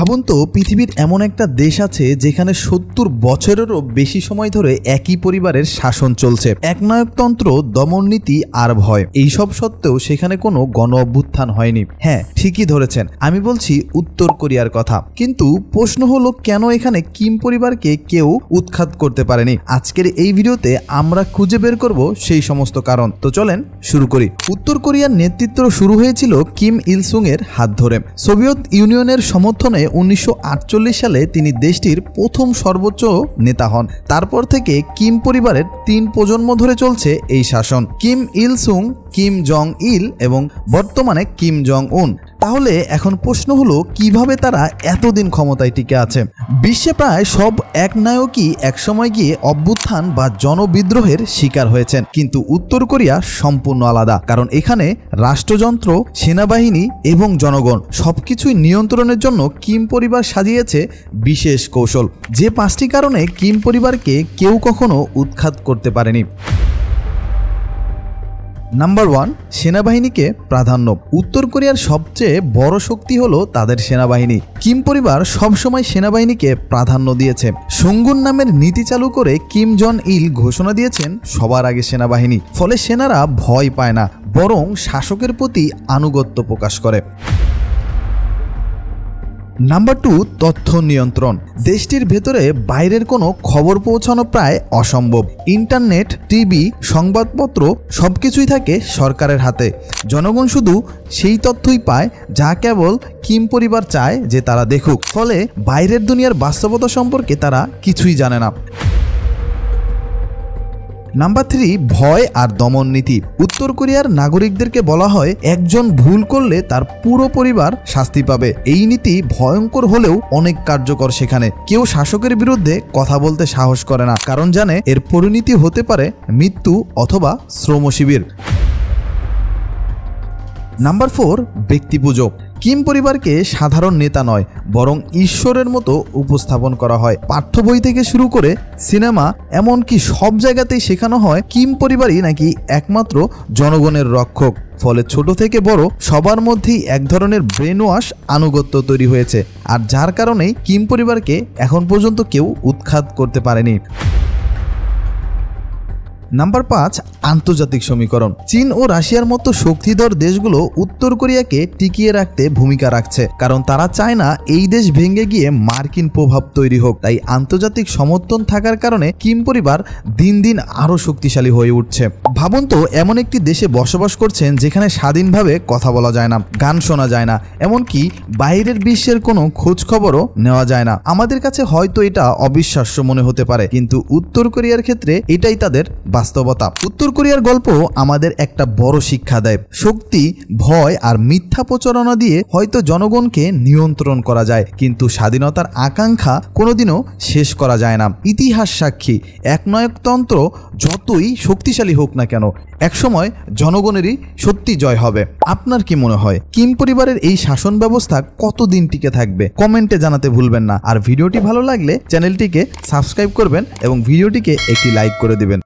ভাবুন তো, পৃথিবীর এমন একটা দেশ আছে যেখানে সত্তর বছরেরও বেশি সময় ধরে একই পরিবারের শাসন চলছে। একনায়কতন্ত্র দমননীতি আর ভয়, এইসব সত্ত্বেও সেখানে কোনো গণ অভ্যুত্থান হয়নি। হ্যাঁ ঠিকই ধরেছেন, আমি বলছি উত্তর কোরিয়ার কথা। কিন্তু প্রশ্ন হলো, কেন এখানে কিম পরিবারকে কেউ উৎখাত করতে পারেনি? আজকের এই ভিডিওতে আমরা খুঁজে বের করব সেই সমস্ত কারণ। তো চলেন শুরু করি। উত্তর কোরিয়ার নেতৃত্ব শুরু হয়েছিল কিম ইলসুং এর হাত ধরে। সোভিয়েত ইউনিয়নের সমর্থনে উনিশশো আটচল্লিশ সালে তিনি দেশটির প্রথম সর্বোচ্চ নেতা হন। তারপর থেকে কিম পরিবারের তিন প্রজন্ম ধরে চলছে এই শাসন। কিম ইলসুং, কিম জং ইল এবং বর্তমানে কিম জং উন। তাহলে এখন প্রশ্ন হলো, কীভাবে তারা এতদিন ক্ষমতায় টিকে আছে? বিশ্বে প্রায় সব একনায়কই একসময় গিয়ে অভ্যুত্থান বা জনবিদ্রোহের শিকার হয়েছেন। কিন্তু উত্তর কোরিয়া সম্পূর্ণ আলাদা, কারণ এখানে রাষ্ট্রযন্ত্র, সেনাবাহিনী এবং জনগণ সবকিছুই নিয়ন্ত্রণের জন্য কিম পরিবার সাজিয়েছে বিশেষ কৌশল। যে পাঁচটি কারণে কিম পরিবারকে কেউ কখনো উৎখাত করতে পারেনি। নাম্বার ওয়ান সেনাবাহিনীকে প্রাধান্য। উত্তর কোরিয়ার সবচেয়ে বড় শক্তি হলো তাদের সেনাবাহিনী। কিম পরিবার সবসময় সেনাবাহিনীকে প্রাধান্য দিয়েছে। সঙ্গুন নামের নীতি চালু করে কিম জন ইল ঘোষণা দিয়েছেন সবার আগে সেনাবাহিনী। ফলে সেনারা ভয় পায় না, বরং শাসকের প্রতি আনুগত্য প্রকাশ করে। নাম্বার টু তথ্য নিয়ন্ত্রণ। দেশটির ভেতরে বাইরের কোনো খবর পৌঁছানো প্রায় অসম্ভব। ইন্টারনেট টিভি সংবাদপত্র সবকিছুই থাকে সরকারের হাতে। জনগণ শুধু সেই তথ্যই পায় যা কেবল কিম পরিবার চায় যে তারা দেখুক। ফলে বাইরের দুনিয়ার বাস্তবতা সম্পর্কে তারা কিছুই জানে না। নাম্বার থ্রি ভয় আর দমন নীতি। উত্তর কোরিয়ার নাগরিকদেরকে বলা হয়, একজন ভুল করলে তার পুরো পরিবার শাস্তি পাবে। এই নীতি ভয়ঙ্কর হলেও অনেক কার্যকর সেখানে। কেউ শাসকের বিরুদ্ধে কথা বলতে সাহস করে না, কারণ জানে এর পরিণতি হতে পারে মৃত্যু অথবা শ্রম শিবির। নাম্বার ফোর ব্যক্তি পুজো। কিম পরিবারকে সাধারণ নেতা নয়, বরং ঈশ্বরের মতো উপস্থাপন করা হয়। পাঠ্য বই থেকে শুরু করে সিনেমা, এমনকি সব জায়গাতেই শেখানো হয় কিম পরিবারই নাকি একমাত্র জনগণের রক্ষক। ফলে ছোট থেকে বড় সবার মধ্যেই এক ধরনের ব্রেন ওয়াশ আনুগত্য তৈরি হয়েছে। আর যার কারণেই কিম পরিবারকে এখন পর্যন্ত কেউ উৎখাত করতে পারেনি। নাম্বার পাঁচ, আন্তর্জাতিক সমীকরণ। চীন ও রাশিয়ার মতো শক্তিধর দেশগুলো উত্তর কোরিয়াকে টিকিয়ে রাখতে ভূমিকা রাখছে, কারণ তারা চায় না এই দেশ ভেঙে গিয়ে মার্কিন প্রভাব তৈরি হোক। তাই আন্তর্জাতিক সমর্থন থাকার কারণে কিম পরিবার দিন দিন আরও শক্তিশালী হয়ে উঠছে। ভাবুন তো, এমন একটি দেশে বসবাস করছেন যেখানে স্বাধীনভাবে কথা বলা যায় না, গান শোনা যায় না, এমনকি বাইরের বিশ্বের কোনো খোঁজ খবরও নেওয়া যায় না। আমাদের কাছে হয়তো এটা অবিশ্বাস্য মনে হতে পারে, কিন্তু উত্তর কোরিয়ার ক্ষেত্রে এটাই তাদের বাস্তবতা। উত্তর কোরিয়ার গল্প আমাদের একটা বড় শিক্ষা দেয়। শক্তি, ভয় আর মিথ্যা প্রচারণা দিয়ে হয়তো জনগণকে নিয়ন্ত্রণ করা যায়, কিন্তু স্বাধীনতার আকাঙ্ক্ষা কোনোদিনও শেষ করা যায় না। ইতিহাস সাক্ষী, একনায়কতন্ত্র যতই শক্তিশালী হোক না কেন, একসময় জনগণেরই সত্যি জয় হবে। আপনার কি মনে হয়, কিম পরিবারের এই শাসন ব্যবস্থা কতদিন টিকে থাকবে? কমেন্টে জানাতে ভুলবেন না। আর ভিডিওটি ভালো লাগলে চ্যানেলটিকে সাবস্ক্রাইব করবেন এবং ভিডিওটিকে একটি লাইক করে দিবেন।